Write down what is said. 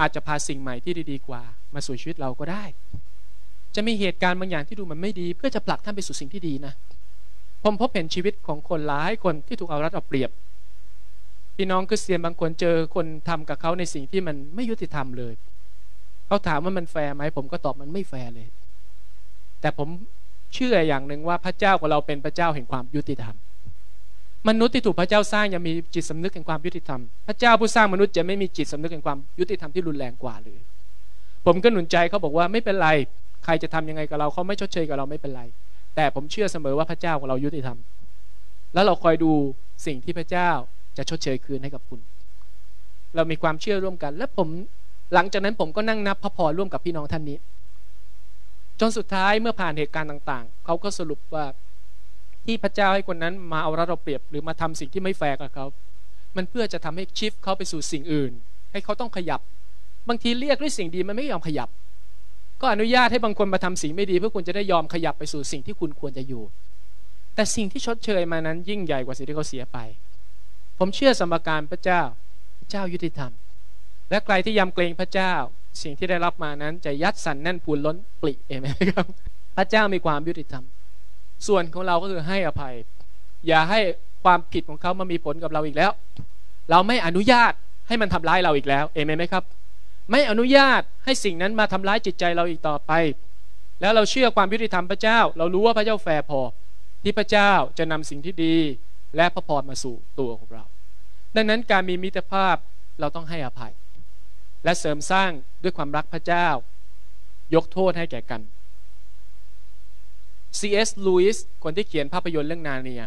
อาจจะพาสิ่งใหม่ที่ดีๆกว่า มาสู่ชีวิตเราก็ได้ จะมีเหตุการณ์บางอย่างที่ดูมันไม่ดี เพื่อจะผลักท่านไปสู่สิ่งที่ดีนะผมพบเห็นชีวิตของคนหลายคนที่ถูกเอารัดเอาเปรียบพี่น้องคริสเตียนบางคนเจอคนทำกับเขาในสิ่งที่มันไม่ยุติธรรมเลยเขาถามว่ามันแฟร์ไหมผมก็ตอบมันไม่แฟร์เลย แต่ผมเชื่ออย่างหนึ่งว่าพระเจ้าของเราเป็นพระเจ้าแห่งความยุติธรรม มนุษย์ที่ถูกพระเจ้าสร้างยังมีจิตสำนึกแห่งความยุติธรรม พระเจ้าผู้สร้างมนุษย์จะไม่มีจิตสำนึกแห่งความยุติธรรมที่รุนแรงกว่าเลย ผมก็หนุนใจเขาบอกว่าไม่เป็นไร ใครจะทำยังไงกับเราเขาไม่ชดเชยกับเราไม่เป็นไร แต่ผมเชื่อเสมอว่าพระเจ้าของเรายุติธรรม แล้วเราคอยดูสิ่งที่พระเจ้าจะชดเชยคืนให้กับคุณ เรามีความเชื่อร่วมกัน และผมหลังจากนั้นผมก็นั่งนับพระพรร่วมกับพี่น้องท่านนี้ จนสุดท้ายเมื่อผ่านเหตุการณ์ต่าง ๆเขาก็สรุปว่า ที่พระเจ้าให้คนนั้นมาเอารัดเราเปรียบหรือมาทำสิ่งที่ไม่แฟร์กับเขา มันเพื่อจะทำให้ชิฟเขาไปสู่สิ่งอื่น ให้เขาต้องขยับ บางทีเรียกด้วยสิ่งดีมันไม่ยอมขยับ ก็อนุญาตให้บางคนมาทำสิ่งไม่ดี เพื่อคุณจะได้ยอมขยับไปสู่สิ่งที่คุณควรจะอยู่ แต่สิ่งที่ชดเชยมานั้นยิ่งใหญ่กว่าสิ่งที่เขาเสียไป ผมเชื่อสมการพระเจ้า พระเจ้ายุติธรรม และใครที่ยำเกรงพระเจ้า สิ่งที่ได้รับมานั้นจะยัดสันแน่นพูนล้นปลิเองไหมครับ พระเจ้ามีความยุติธรรม ส่วนของเราก็คือให้อภัย อย่าให้ความผิดของเขามามีผลกับเราอีกแล้ว เราไม่อนุญาตให้มันทำร้ายเราอีกแล้ว เอเมนไหมครับ ไม่อนุญาตให้สิ่งนั้นมาทำร้ายจิตใจเราอีกต่อไป แล้วเราเชื่อความยุติธรรมพระเจ้า เรารู้ว่าพระเจ้าแฟร์พอ ที่พระเจ้าจะนำสิ่งที่ดี และพระพรมาสู่ตัวของเรา ดังนั้นการมีมิตรภาพเราต้องให้อภัย และเสริมสร้างด้วยความรักพระเจ้า ยกโทษให้แก่กัน C.S. Lewis คนที่เขียนภาพยนตร์เรื่องนาเนีย